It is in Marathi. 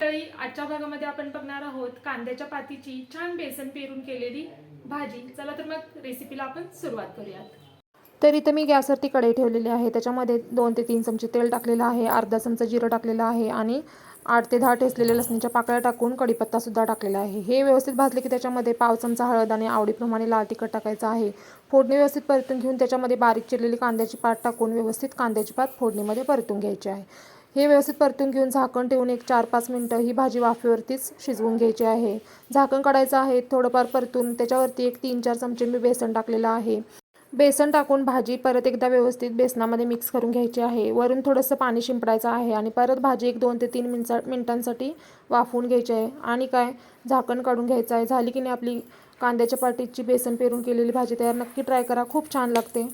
तरी आजच्या भागामध्ये आपण बघणार आहोत कांद्याच्या पातीची छान बेसन पेरून केलेली भाजी. चला तर मग रेसिपीला आपण सुरुवात करूयात. तर इथं मी गॅसवरती कढई ठेवलेली आहे. त्याच्यामध्ये दोन ते तीन चमचे तेल टाकलेलं आहे. अर्धा चमचा जिरं टाकलेलं आहे आणि आठ ते दहा ठेचलेल्या लसणीच्या पाकळ्या टाकून कढीपत्तासुद्धा टाकलेला आहे. हे व्यवस्थित भाजले की त्याच्यामध्ये पाव चमचा हळद आणि आवडीप्रमाणे लाल तिखट टाकायचं आहे. फोडणी व्यवस्थित परतून घेऊन त्याच्यामध्ये बारीक चिरलेली कांद्याची पात टाकून व्यवस्थित कांद्याची पात फोडणीमध्ये परतून घ्यायची आहे. हे व्यवस्थित परतून घेऊन झाकण ठेवून एक चार पाच मिनटं ही भाजी वाफेवरतीच शिजवून घ्यायची आहे. झाकण काढायचं आहे थोडंफार परतून त्याच्यावरती एक तीन चार चमचे मी बेसन टाकलेलं आहे. बेसन टाकून भाजी परत एकदा व्यवस्थित बेसनामध्ये मिक्स करून घ्यायची आहे. वरून थोडंसं पाणी शिंपडायचं आहे आणि परत भाजी एक दोन ते तीन मिनसा मिनटांसाठी वाफवून घ्यायची आहे. आणि काय? झाकण काढून घ्यायचं आहे. झाली की नाही आपली कांद्याच्या पाटीची बेसन पेरून केलेली भाजी तयार. नक्की ट्राय करा. खूप छान लागते.